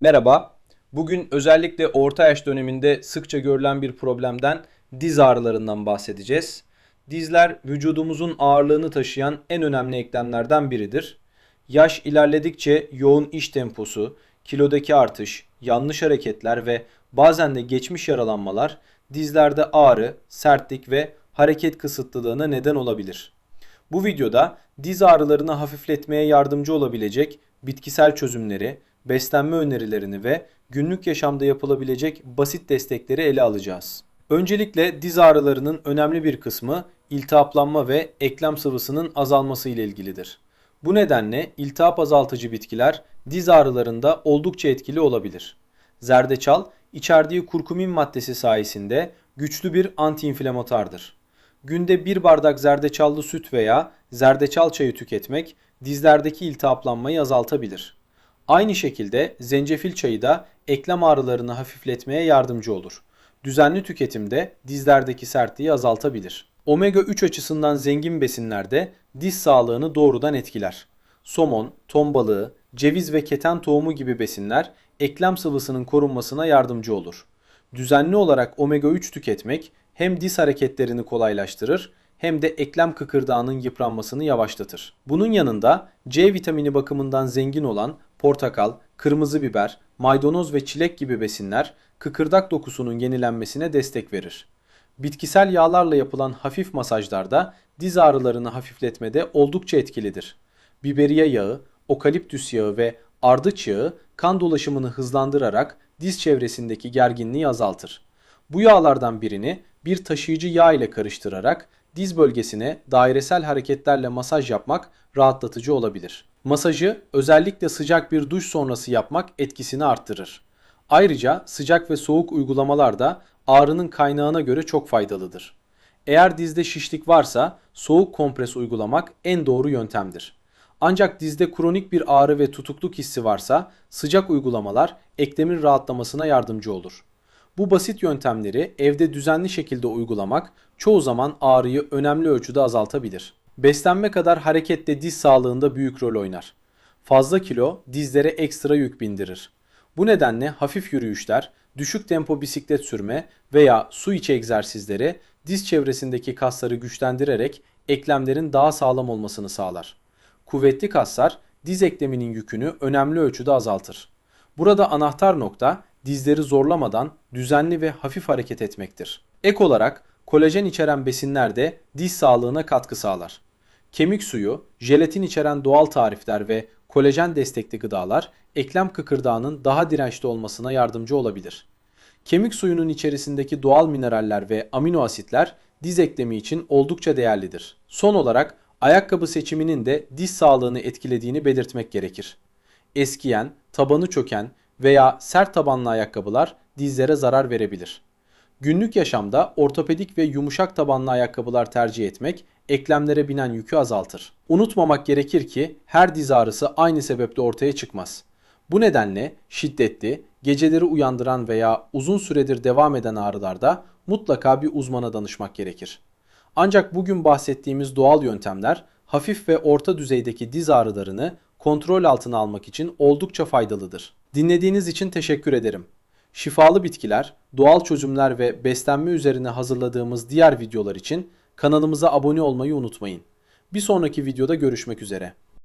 Merhaba. Bugün özellikle orta yaş döneminde sıkça görülen bir problemden diz ağrılarından bahsedeceğiz. Dizler vücudumuzun ağırlığını taşıyan en önemli eklemlerden biridir. Yaş ilerledikçe yoğun iş temposu, kilodaki artış, yanlış hareketler ve bazen de geçmiş yaralanmalar dizlerde ağrı, sertlik ve hareket kısıtlılığına neden olabilir. Bu videoda diz ağrılarını hafifletmeye yardımcı olabilecek bitkisel çözümleri, beslenme önerilerini ve günlük yaşamda yapılabilecek basit destekleri ele alacağız. Öncelikle diz ağrılarının önemli bir kısmı iltihaplanma ve eklem sıvısının azalması ile ilgilidir. Bu nedenle iltihap azaltıcı bitkiler diz ağrılarında oldukça etkili olabilir. Zerdeçal içerdiği kurkumin maddesi sayesinde güçlü bir antiinflamatuardır. Günde bir bardak zerdeçallı süt veya zerdeçal çayı tüketmek dizlerdeki iltihaplanmayı azaltabilir. Aynı şekilde zencefil çayı da eklem ağrılarını hafifletmeye yardımcı olur. Düzenli tüketimde dizlerdeki sertliği azaltabilir. Omega 3 açısından zengin besinlerde diz sağlığını doğrudan etkiler. Somon, ton balığı, ceviz ve keten tohumu gibi besinler eklem sıvısının korunmasına yardımcı olur. Düzenli olarak omega 3 tüketmek hem diz hareketlerini kolaylaştırır hem de eklem kıkırdağının yıpranmasını yavaşlatır. Bunun yanında C vitamini bakımından zengin olan portakal, kırmızı biber, maydanoz ve çilek gibi besinler kıkırdak dokusunun yenilenmesine destek verir. Bitkisel yağlarla yapılan hafif masajlarda diz ağrılarını hafifletmede oldukça etkilidir. Biberiye yağı, okaliptüs yağı ve ardıç yağı kan dolaşımını hızlandırarak diz çevresindeki gerginliği azaltır. Bu yağlardan birini bir taşıyıcı yağ ile karıştırarak diz bölgesine dairesel hareketlerle masaj yapmak rahatlatıcı olabilir. Masajı özellikle sıcak bir duş sonrası yapmak etkisini arttırır. Ayrıca sıcak ve soğuk uygulamalar da ağrının kaynağına göre çok faydalıdır. Eğer dizde şişlik varsa soğuk kompres uygulamak en doğru yöntemdir. Ancak dizde kronik bir ağrı ve tutukluk hissi varsa sıcak uygulamalar eklemin rahatlamasına yardımcı olur. Bu basit yöntemleri evde düzenli şekilde uygulamak çoğu zaman ağrıyı önemli ölçüde azaltabilir. Beslenme kadar hareket de diz sağlığında büyük rol oynar. Fazla kilo dizlere ekstra yük bindirir. Bu nedenle hafif yürüyüşler, düşük tempo bisiklet sürme veya su içi egzersizleri diz çevresindeki kasları güçlendirerek eklemlerin daha sağlam olmasını sağlar. Kuvvetli kaslar diz ekleminin yükünü önemli ölçüde azaltır. Burada anahtar nokta dizleri zorlamadan düzenli ve hafif hareket etmektir. Ek olarak kolajen içeren besinler de diz sağlığına katkı sağlar. Kemik suyu, jelatin içeren doğal tarifler ve kolajen destekli gıdalar eklem kıkırdağının daha dirençli olmasına yardımcı olabilir. Kemik suyunun içerisindeki doğal mineraller ve amino asitler diz eklemi için oldukça değerlidir. Son olarak ayakkabı seçiminin de diz sağlığını etkilediğini belirtmek gerekir. Eskiyen, tabanı çöken veya sert tabanlı ayakkabılar dizlere zarar verebilir. Günlük yaşamda ortopedik ve yumuşak tabanlı ayakkabılar tercih etmek eklemlere binen yükü azaltır. Unutmamak gerekir ki her diz ağrısı aynı sebeple ortaya çıkmaz. Bu nedenle şiddetli, geceleri uyandıran veya uzun süredir devam eden ağrılarda mutlaka bir uzmana danışmak gerekir. Ancak bugün bahsettiğimiz doğal yöntemler hafif ve orta düzeydeki diz ağrılarını kontrol altına almak için oldukça faydalıdır. Dinlediğiniz için teşekkür ederim. Şifalı bitkiler, doğal çözümler ve beslenme üzerine hazırladığımız diğer videolar için kanalımıza abone olmayı unutmayın. Bir sonraki videoda görüşmek üzere.